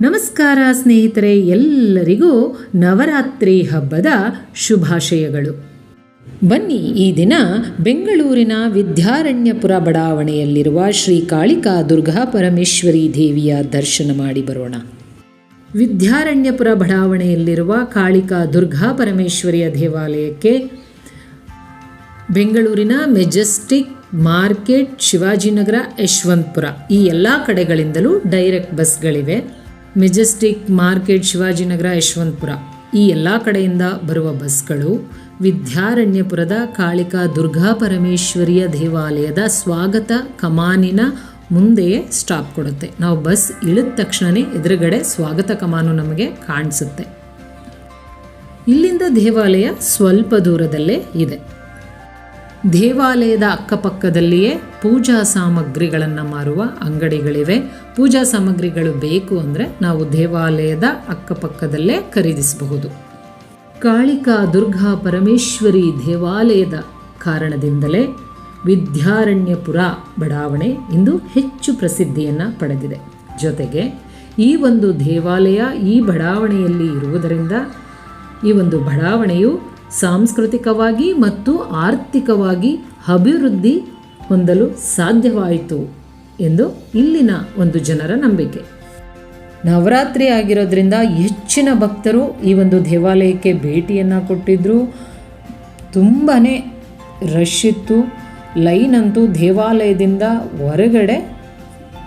ನಮಸ್ಕಾರ ಸ್ನೇಹಿತರೆ, ಎಲ್ಲರಿಗೂ ನವರಾತ್ರಿ ಹಬ್ಬದ ಶುಭಾಶಯಗಳು. ಬನ್ನಿ, ಈ ದಿನ ಬೆಂಗಳೂರಿನ ವಿದ್ಯಾರಣ್ಯಪುರ ಬಡಾವಣೆಯಲ್ಲಿರುವ ಶ್ರೀ ಕಾಳಿಕಾ ದುರ್ಗಾ ಪರಮೇಶ್ವರಿ ದೇವಿಯ ದರ್ಶನ ಮಾಡಿ ಬರೋಣ. ವಿದ್ಯಾರಣ್ಯಪುರ ಬಡಾವಣೆಯಲ್ಲಿರುವ ಕಾಳಿಕಾ ದುರ್ಗಾ ಪರಮೇಶ್ವರಿಯ ದೇವಾಲಯಕ್ಕೆ ಬೆಂಗಳೂರಿನ ಮೆಜೆಸ್ಟಿಕ್ ಮಾರ್ಕೆಟ್ ಶಿವಾಜಿನಗರ ಯಶವಂತಪುರ ಈ ಎಲ್ಲ ಕಡೆಗಳಿಂದಲೂ direct ಬಸ್ಗಳಿವೆ. Majestic market Shivajinagar Yeshwanthpur. ಈ ಎಲ್ಲ ಕಡೆಯಿಂದ ಬರುವ ಬಸ್ಗಳು ವಿದ್ಯಾರಣ್ಯಪುರದ ಕಾಳಿಕಾ ದುರ್ಗಾ ಪರಮೇಶ್ವರಿಯ ದೇವಾಲಯದ ಸ್ವಾಗತ ಕಮಾನಿನ ಮುಂದೆಯೇ ಸ್ಟಾಪ್ ಕೊಡುತ್ತೆ. ನಾವು ಬಸ್ ಇಳಿದ ತಕ್ಷಣವೇ ಎದುರುಗಡೆ ಸ್ವಾಗತ ಕಮಾನು ನಮಗೆ ಕಾಣಿಸುತ್ತೆ. ಇಲ್ಲಿಂದ ದೇವಾಲಯ ಸ್ವಲ್ಪ ದೂರದಲ್ಲೇ ಇದೆ. ದೇವಾಲಯದ ಅಕ್ಕಪಕ್ಕದಲ್ಲಿಯೇ ಪೂಜಾ ಸಾಮಗ್ರಿಗಳನ್ನು ಮಾರುವ ಅಂಗಡಿಗಳಿವೆ. ಪೂಜಾ ಸಾಮಗ್ರಿಗಳು ಬೇಕು ಅಂದರೆ ನಾವು ದೇವಾಲಯದ ಅಕ್ಕಪಕ್ಕದಲ್ಲೇ ಖರೀದಿಸಬಹುದು. ಕಾಳಿಕಾ ದುರ್ಗಾ ಪರಮೇಶ್ವರಿ ದೇವಾಲಯದ ಕಾರಣದಿಂದಲೇ ವಿದ್ಯಾರಣ್ಯಪುರ ಬಡಾವಣೆ ಇಂದು ಹೆಚ್ಚು ಪ್ರಸಿದ್ಧಿಯನ್ನು ಪಡೆದಿದೆ. ಜೊತೆಗೆ ಈ ಒಂದು ದೇವಾಲಯ ಈ ಬಡಾವಣೆಯಲ್ಲಿ ಇರುವುದರಿಂದ ಈ ಒಂದು ಬಡಾವಣೆಯು ಸಾಂಸ್ಕೃತಿಕವಾಗಿ ಮತ್ತು ಆರ್ಥಿಕವಾಗಿ ಅಭಿವೃದ್ಧಿ ಹೊಂದಲು ಸಾಧ್ಯವಾಯಿತು ಎಂದು ಇಲ್ಲಿನ ಒಂದು ಜನರ ನಂಬಿಕೆ. ನವರಾತ್ರಿ ಆಗಿರೋದ್ರಿಂದ ಹೆಚ್ಚಿನ ಭಕ್ತರು ಈ ಒಂದು ದೇವಾಲಯಕ್ಕೆ ಭೇಟಿಯನ್ನು ಕೊಟ್ಟಿದ್ದರು ತುಂಬಾ ರಶ್ ಇತ್ತು. ಲೈನ್ ಅಂತೂ ದೇವಾಲಯದಿಂದ ಹೊರಗಡೆ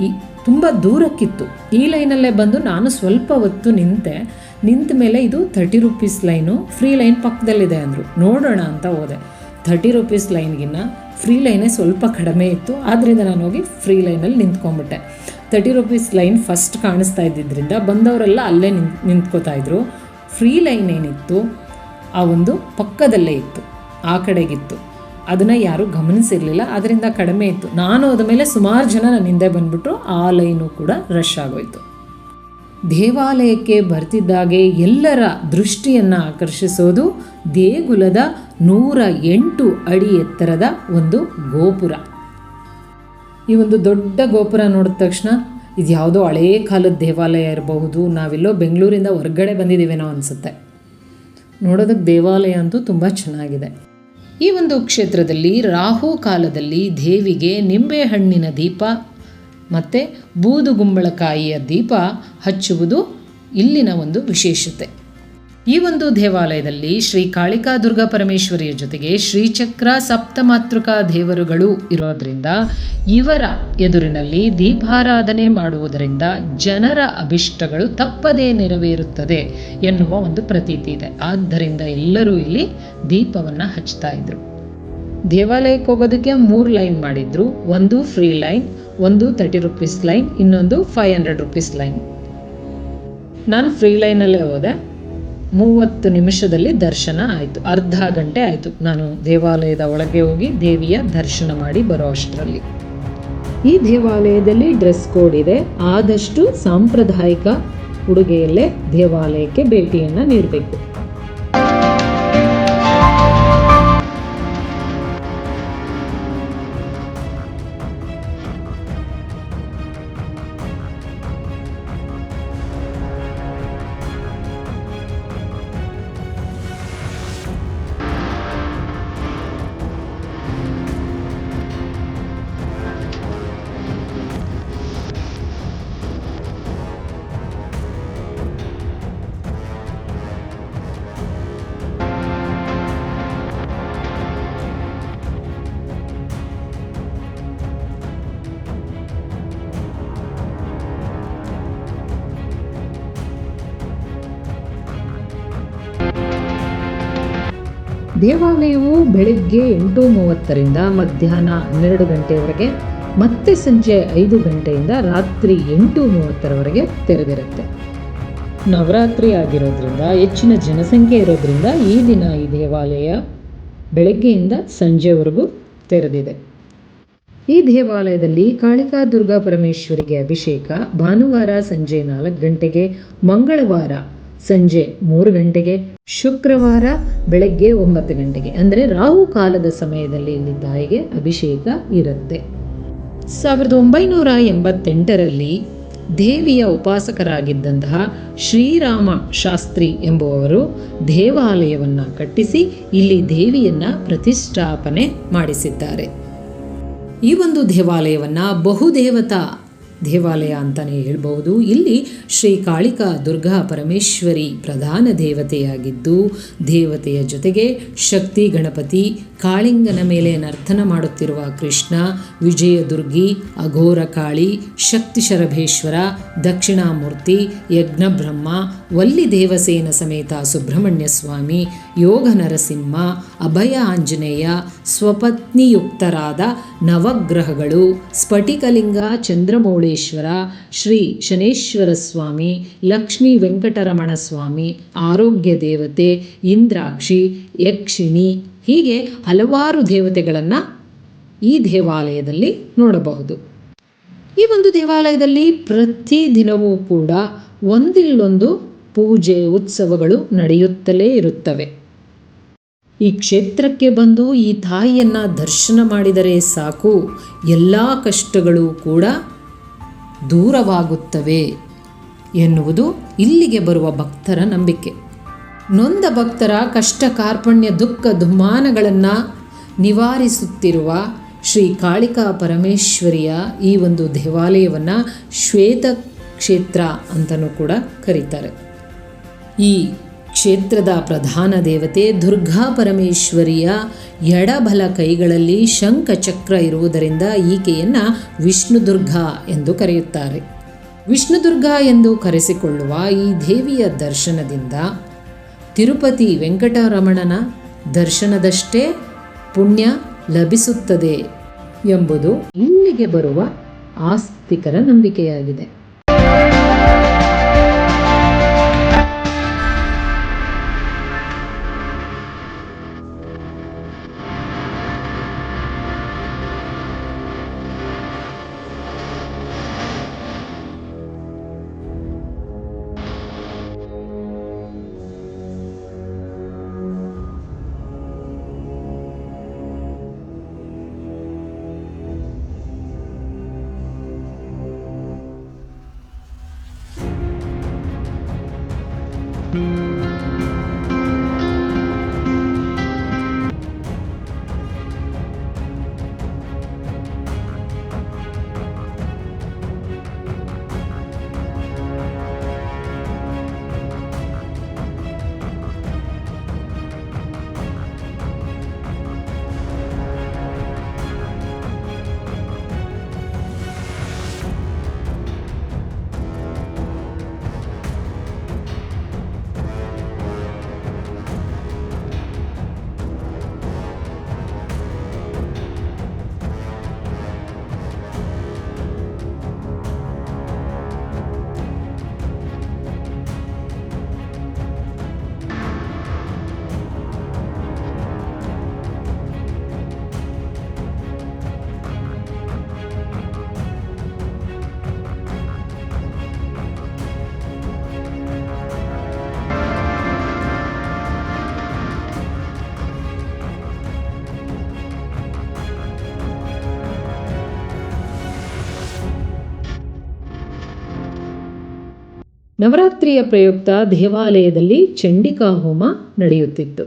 ಈ ತುಂಬ ದೂರಕ್ಕಿತ್ತು. ಈ ಲೈನಲ್ಲೇ ಬಂದು ನಾನು ಸ್ವಲ್ಪ ಹೊತ್ತು ನಿಂತೆ. ನಿಂತ ಮೇಲೆ ಇದು thirty rupees line free line ಪಕ್ಕದಲ್ಲಿದೆ ಅಂದರು. ನೋಡೋಣ ಅಂತ ಹೋದೆ. ಥರ್ಟಿ ರುಪೀಸ್ ಲೈನ್ಗಿನ್ನ ಫ್ರೀ ಲೈನೇ ಸ್ವಲ್ಪ ಕಡಿಮೆ ಇತ್ತು. ಆದ್ದರಿಂದ ನಾನು ಹೋಗಿ ಫ್ರೀ ಲೈನಲ್ಲಿ ನಿಂತ್ಕೊಂಬಿಟ್ಟೆ ತರ್ಟಿ ರುಪೀಸ್ ಲೈನ್ ಫಸ್ಟ್ ಕಾಣಿಸ್ತಾ ಇದ್ದಿದ್ದರಿಂದ ಬಂದವರೆಲ್ಲ ಅಲ್ಲೇ ನಿಂತ್ ನಿಂತ್ಕೋತಾ ಇದ್ರು. ಫ್ರೀ ಲೈನ್ ಏನಿತ್ತು? ಆ ಒಂದು ಪಕ್ಕದಲ್ಲೇ ಇತ್ತು. ಆ ಕಡೆಗಿತ್ತು. ಅದನ್ನು ಯಾರೂ ಗಮನಿಸಿರಲಿಲ್ಲ. ಅದರಿಂದ ಕಡಿಮೆ ಇತ್ತು. ನಾನು ಹೋದ ಮೇಲೆ ಸುಮಾರು ಜನ ನನ್ನ ಹಿಂದೆ ಬಂದ್ಬಿಟ್ರು. ಆ ಲೈನು ಕೂಡ ರಶ್ ಆಗೋಯ್ತು. ದೇವಾಲಯಕ್ಕೆ ಬರ್ತಿದ್ದಾಗೆ ಎಲ್ಲರ ದೃಷ್ಟಿಯನ್ನು ಆಕರ್ಷಿಸೋದು ದೇಗುಲದ ನೂರ ಎಂಟು ಅಡಿ ಎತ್ತರದ ಒಂದು ಗೋಪುರ. ಈ ಒಂದು ದೊಡ್ಡ ಗೋಪುರ ನೋಡಿದ ತಕ್ಷಣ ಇದು ಯಾವುದೋ ಹಳೇ ಕಾಲದ ದೇವಾಲಯ ಇರಬಹುದು, ನಾವೆಲ್ಲೋ ಬೆಂಗಳೂರಿಂದ ಹೊರಗಡೆ ಬಂದಿದ್ದೀವೇನೋ ಅನಿಸುತ್ತೆ. ನೋಡೋದಕ್ಕೆ ದೇವಾಲಯ ಅಂತೂ ತುಂಬ ಚೆನ್ನಾಗಿದೆ. ಈ ಒಂದು ಕ್ಷೇತ್ರದಲ್ಲಿ ರಾಹು ಕಾಲದಲ್ಲಿ ದೇವಿಗೆ ನಿಂಬೆಹಣ್ಣಿನ ದೀಪ ಮತ್ತು ಬೂದುಗುಂಬಳಕಾಯಿಯ ದೀಪ ಹಚ್ಚುವುದು ಇಲ್ಲಿನ ಒಂದು ವಿಶೇಷತೆ. ಈ ಒಂದು ದೇವಾಲಯದಲ್ಲಿ ಶ್ರೀ ಕಾಳಿಕಾ ದುರ್ಗಾ ಪರಮೇಶ್ವರಿಯ ಜೊತೆಗೆ ಶ್ರೀಚಕ್ರ ಸಪ್ತಮಾತೃಕಾ ದೇವರುಗಳು ಇರೋದ್ರಿಂದ ಇವರ ಎದುರಿನಲ್ಲಿ ದೀಪಾರಾಧನೆ ಮಾಡುವುದರಿಂದ ಜನರ ಅಭಿಷ್ಟಗಳು ತಪ್ಪದೇ ನೆರವೇರುತ್ತದೆ ಎನ್ನುವ ಒಂದು ಪ್ರತೀತಿ ಇದೆ. ಆದ್ದರಿಂದ ಎಲ್ಲರೂ ಇಲ್ಲಿ ದೀಪವನ್ನು ಹಚ್ತಾ ಇದ್ರು. ದೇವಾಲಯಕ್ಕೆ ಹೋಗೋದಕ್ಕೆ ಮೂರು ಲೈನ್ ಮಾಡಿದ್ರು. ಒಂದು ಫ್ರೀ ಲೈನ್ ಒಂದು ತರ್ಟಿ ರುಪೀಸ್ ಲೈನ್ ಇನ್ನೊಂದು ಫೈವ್ ಹಂಡ್ರೆಡ್ ರುಪೀಸ್ ಲೈನ್ ನಾನು ಫ್ರೀ ಲೈನಲ್ಲೇ ಹೋದೆ. ಮೂವತ್ತು ನಿಮಿಷದಲ್ಲಿ ದರ್ಶನ ಆಯಿತು. ಅರ್ಧ ಗಂಟೆ ಆಯಿತು. ನಾನು ದೇವಾಲಯದ ಒಳಗೆ ಹೋಗಿ ದೇವಿಯ ದರ್ಶನ ಮಾಡಿ ಬರೋ ಅಷ್ಟರಲ್ಲಿ. ಈ ದೇವಾಲಯದಲ್ಲಿ ಡ್ರೆಸ್ ಕೋಡ್ ಇದೆ. ಆದಷ್ಟು ಸಾಂಪ್ರದಾಯಿಕ ಉಡುಗೆಯಲ್ಲೇ ದೇವಾಲಯಕ್ಕೆ ಭೇಟಿಯನ್ನು ನೀಡಬೇಕು. ದೇವಾಲಯವು ಬೆಳಗ್ಗೆ ಎಂಟು ಮೂವತ್ತರಿಂದ ಮಧ್ಯಾಹ್ನ ಹನ್ನೆರಡು ಗಂಟೆವರೆಗೆ ಮತ್ತೆ ಸಂಜೆ ಐದು ಗಂಟೆಯಿಂದ ರಾತ್ರಿ ಎಂಟು ಮೂವತ್ತರವರೆಗೆ ತೆರೆದಿರುತ್ತೆ. ನವರಾತ್ರಿ ಆಗಿರೋದ್ರಿಂದ, ಹೆಚ್ಚಿನ ಜನಸಂಖ್ಯೆ ಇರೋದ್ರಿಂದ ಈ ದಿನ ಈ ದೇವಾಲಯ ಬೆಳಗ್ಗೆಯಿಂದ ಸಂಜೆವರೆಗೂ ತೆರೆದಿದೆ. ಈ ದೇವಾಲಯದಲ್ಲಿ ಕಾಳಿಕಾ ದುರ್ಗಾ ಪರಮೇಶ್ವರಿಗೆ ಅಭಿಷೇಕ ಭಾನುವಾರ ಸಂಜೆ ನಾಲ್ಕು ಗಂಟೆಗೆ, ಮಂಗಳವಾರ ಸಂಜೆ ಮೂರು ಗಂಟೆಗೆ ಶುಕ್ರವಾರ ಬೆಳಗ್ಗೆ ಒಂಬತ್ತು ಗಂಟೆಗೆ, ಅಂದರೆ ರಾಹು ಕಾಲದ ಸಮಯದಲ್ಲಿ ಇಲ್ಲಿ ತಾಯಿಗೆ ಅಭಿಷೇಕ ಇರುತ್ತೆ. ಸಾವಿರದ ಒಂಬೈನೂರ ಎಂಬತ್ತೆಂಟರಲ್ಲಿ ದೇವಿಯ ಉಪಾಸಕರಾಗಿದ್ದಂತಹ ಶ್ರೀರಾಮ ಶಾಸ್ತ್ರಿ ಎಂಬುವವರು ದೇವಾಲಯವನ್ನು ಕಟ್ಟಿಸಿ ಇಲ್ಲಿ ದೇವಿಯನ್ನು ಪ್ರತಿಷ್ಠಾಪನೆ ಮಾಡಿಸಿದ್ದಾರೆ. ಈ ಒಂದು ದೇವಾಲಯವನ್ನು ಬಹುದೇವತಾ ದೇವಾಲಯ ಅಂತಲೇ ಹೇಳ್ಬಹುದು. ಇಲ್ಲಿ ಶ್ರೀ ಕಾಳಿಕಾ ದುರ್ಗಾ ಪರಮೇಶ್ವರಿ ಪ್ರಧಾನ ದೇವತೆಯಾಗಿದ್ದು, ದೇವತೆಯ ಜೊತೆಗೆ ಶಕ್ತಿ ಗಣಪತಿ, ಕಾಳಿಂಗನ ಮೇಲೆ ನರ್ತನ ಮಾಡುತ್ತಿರುವ ಕೃಷ್ಣ, ವಿಜಯದುರ್ಗಿ, ಅಘೋರ ಕಾಳಿ ಶಕ್ತಿ ಶರಭೇಶ್ವರ ದಕ್ಷಿಣಾಮೂರ್ತಿ, ಯಜ್ಞಬ್ರಹ್ಮ, ವಲ್ಲಿ ದೇವಸೇನ ಸಮೇತ ಸುಬ್ರಹ್ಮಣ್ಯ ಸ್ವಾಮಿ, ಯೋಗ ನರಸಿಂಹ, ಅಭಯ ಆಂಜನೇಯ, ಸ್ವಪತ್ನಿಯುಕ್ತರಾದ ನವಗ್ರಹಗಳು, ಸ್ಫಟಿಕಲಿಂಗ ಚಂದ್ರಮೌಳೇಶ್ವರ ಶ್ರೀ ಶನೇಶ್ವರ ಸ್ವಾಮಿ, ಲಕ್ಷ್ಮೀ ವೆಂಕಟರಮಣ ಸ್ವಾಮಿ, ಆರೋಗ್ಯ ದೇವತೆ, ಇಂದ್ರಾಕ್ಷಿ, ಯಕ್ಷಿಣಿ, ಹೀಗೆ ಹಲವಾರು ದೇವತೆಗಳನ್ನು ಈ ದೇವಾಲಯದಲ್ಲಿ ನೋಡಬಹುದು. ಈ ಒಂದು ದೇವಾಲಯದಲ್ಲಿ ಪ್ರತಿದಿನವೂ ಕೂಡ ಒಂದಿಲ್ಲೊಂದು ಪೂಜೆ, ಉತ್ಸವಗಳು ನಡೆಯುತ್ತಲೇ ಇರುತ್ತವೆ. ಈ ಕ್ಷೇತ್ರಕ್ಕೆ ಬಂದು ಈ ತಾಯಿಯನ್ನು ದರ್ಶನ ಮಾಡಿದರೆ ಸಾಕು, ಎಲ್ಲ ಕಷ್ಟಗಳು ಕೂಡ ದೂರವಾಗುತ್ತವೆ ಎನ್ನುವುದು ಇಲ್ಲಿಗೆ ಬರುವ ಭಕ್ತರ ನಂಬಿಕೆ. ನೊಂದ ಭಕ್ತರ ಕಷ್ಟ, ಕಾರ್ಪಣ್ಯ, ದುಃಖ ದುಮ್ಮಾನಗಳನ್ನು ನಿವಾರಿಸುತ್ತಿರುವ ಶ್ರೀ ಕಾಳಿಕಾ ಪರಮೇಶ್ವರಿಯ ಈ ಒಂದು ದೇವಾಲಯವನ್ನು ಶ್ವೇತ ಕ್ಷೇತ್ರ ಅಂತಲೂ ಕೂಡ ಕರೀತಾರೆ. ಈ ಕ್ಷೇತ್ರದ ಪ್ರಧಾನ ದೇವತೆ ದುರ್ಗಾ ಪರಮೇಶ್ವರಿಯ ಎಡಬಲ ಕೈಗಳಲ್ಲಿ ಶಂಖಚಕ್ರ ಇರುವುದರಿಂದ ಈಕೆಯನ್ನು ವಿಷ್ಣುದುರ್ಗ ಎಂದು ಕರೆಯುತ್ತಾರೆ. ವಿಷ್ಣು ದುರ್ಗಾ ಎಂದು ಕರೆಸಿಕೊಳ್ಳುವ ಈ ದೇವಿಯ ದರ್ಶನದಿಂದ ತಿರುಪತಿ ವೆಂಕಟರಮಣನ ದರ್ಶನದಷ್ಟೇ ಪುಣ್ಯ ಲಭಿಸುತ್ತದೆ ಎಂಬುದು ಇಲ್ಲಿಗೆ ಬರುವ ಆಸ್ತಿಕರ ನಂಬಿಕೆಯಾಗಿದೆ. ನವರಾತ್ರಿಯ ಪ್ರಯುಕ್ತ ದೇವಾಲಯದಲ್ಲಿ ಚಂಡಿಕಾ ಹೋಮ ನಡೆಯುತ್ತಿತ್ತು.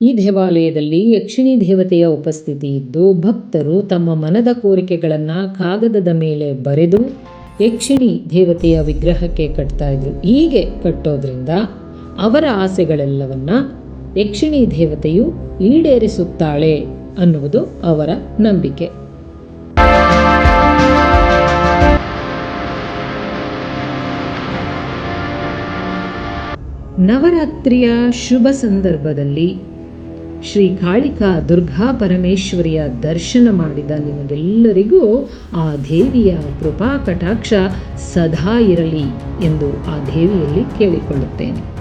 ಈ ದೇವಾಲಯದಲ್ಲಿ ಯಕ್ಷಿಣಿ ದೇವತೆಯ ಉಪಸ್ಥಿತಿ ಇದ್ದು, ಭಕ್ತರು ತಮ್ಮ ಮನದ ಕೋರಿಕೆಗಳನ್ನು ಕಾಗದದ ಮೇಲೆ ಬರೆದು ಯಕ್ಷಿಣಿ ದೇವತೆಯ ವಿಗ್ರಹಕ್ಕೆ ಕಟ್ತಾ ಇದ್ರು. ಹೀಗೆ ಕಟ್ಟೋದ್ರಿಂದ ಅವರ ಆಸೆಗಳೆಲ್ಲವನ್ನ ಯಕ್ಷಿಣಿ ದೇವತೆಯು ಈಡೇರಿಸುತ್ತಾಳೆ ಅನ್ನುವುದು ಅವರ ನಂಬಿಕೆ. ನವರಾತ್ರಿಯ ಶುಭ ಸಂದರ್ಭದಲ್ಲಿ ಶ್ರೀ ಕಾಳಿಕಾ ದುರ್ಗಾ ಪರಮೇಶ್ವರಿಯ ದರ್ಶನ ಮಾಡಿದ ನಿಮಗೆಲ್ಲರಿಗೂ ಆ ದೇವಿಯ ಕೃಪಾ ಕಟಾಕ್ಷ ಸದಾ ಇರಲಿ ಎಂದು ಆ ದೇವಿಯಲ್ಲಿ ಕೇಳಿಕೊಳ್ಳುತ್ತೇನೆ.